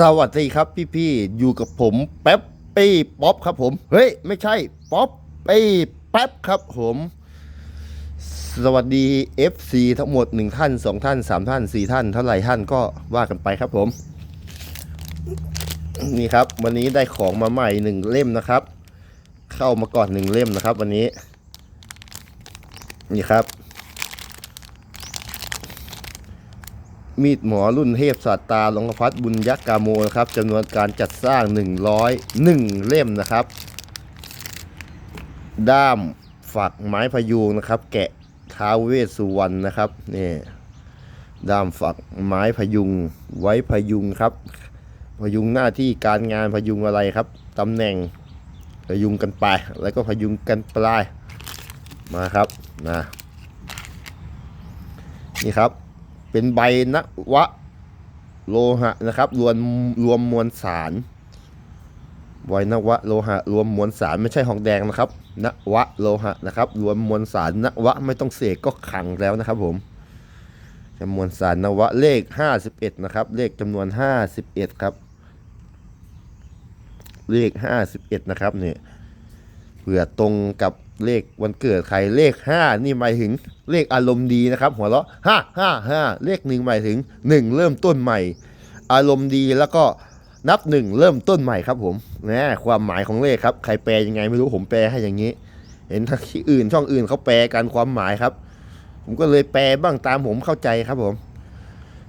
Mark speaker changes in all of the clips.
Speaker 1: สวัสดีครับพี่ๆ อยู่กับผมแป๊บปี้ป๊อปครับผม เฮ้ย ไม่ใช่ ป๊อปปี้แป๊บครับผม สวัสดี FC ทั้งหมด 1 ท่าน 2 ท่าน 3 ท่าน 4 ท่าน เท่าไหร่ท่านก็ว่ากันไปครับผม นี่ครับ วันนี้ได้ของมาใหม่หนึ่งเล่มนะครับ เข้ามาก่อนหนึ่งเล่มนะครับ วันนี้ นี่ครับ มีดหมอรุ่นเทพศาสตาลงพัฒบุญยักษ์กาโมนะครับจำนวนการจัดสร้าง 101 เล่มนะครับ ด้ามฝักไม้พยุงนะครับ แกะท้าเวสสุวรรณนะครับนี่ด้ามฝักไม้พยุงไว้พยุงครับ พยุงหน้าที่การงานพยุงอะไรครับตำแหน่งพยุงกันไป แล้วก็พยุงกันปลายมาครับนะนี่ครับ เป็นใบนวะโลหะนะครับ รวมรวมมวลสารใบนวะโลหะ รวมมวลสารไม่ใช่หองแดงนะครับนวะโลหะนะครับ รวมมวลสารนวะไม่ต้องเสกก็ขังแล้วนะครับผมจำนวนสารนวะเลข 51 นะครับ เลขจำนวน 51 ครับ เลข 51 นะครับเนี่ยเผื่อตรงกับเลขวันเกิดใครเลข 5 นี่หมายถึง เลขอารมณ์ดีนะครับ หัวเราะห้าห้าห้าเลขหนึ่งหมายถึง1เริ่มต้นใหม่ อารมณ์ดีแล้วก็นับหนึ่งเริ่มต้นใหม่ครับผมนะความหมายของเลขครับ ใครแปลยังไงไม่รู้ผมแปลให้อย่างนี้ เห็นที่อื่นช่องอื่นเขาแปลกันความหมายครับ ผมก็เลยแปลบ้างตามผมเข้าใจครับผม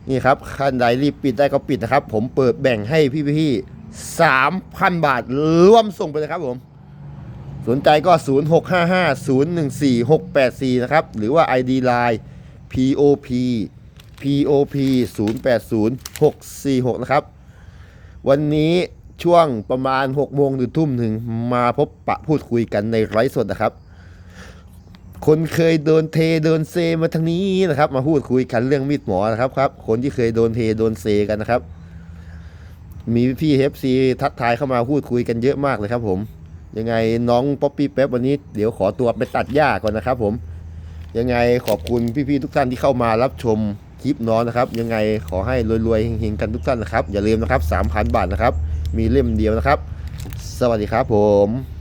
Speaker 1: นี่ครับขั้นใดรีบปิดได้ก็ปิดนะครับ ผมเปิดแบ่งให้พี่ๆสามพันบาทรวมส่งไปเลยครับผม สนใจก็ 0 6 5 5 0 1 4 6 8 4 นะครับ หรือว่า ID Line POP POP 0 8 0 6 4 6 นะครับ วันนี้ช่วงประมาณ 6 โมงถึงทุ่มหนึ่งมาพบปะพูดคุยกันในไลฟ์สดนะครับ คนเคยโดนเทโดนเซมาทางนี้นะครับ มาพูดคุยกันเรื่องมีดหมอนะครับครับ คนที่เคยโดนเทโดนเซกันนะครับ มีพี่เฮฟซีทักทายเข้ามาพูดคุยกันเยอะมากเลยครับผม ยังไงน้องป๊อปปี้แป๊บวันนี้เดี๋ยวขอตัวไปตัดหญ้าก่อนนะครับผม ยังไงขอบคุณพี่ๆทุกท่านที่เข้ามารับชมคลิปน้องนะครับ ยังไงขอให้รวยๆเฮงๆกันทุกท่านนะครับ อย่าลืมนะครับ3,000 บาทนะครับ มีเล่มเดียวนะครับ สวัสดีครับผม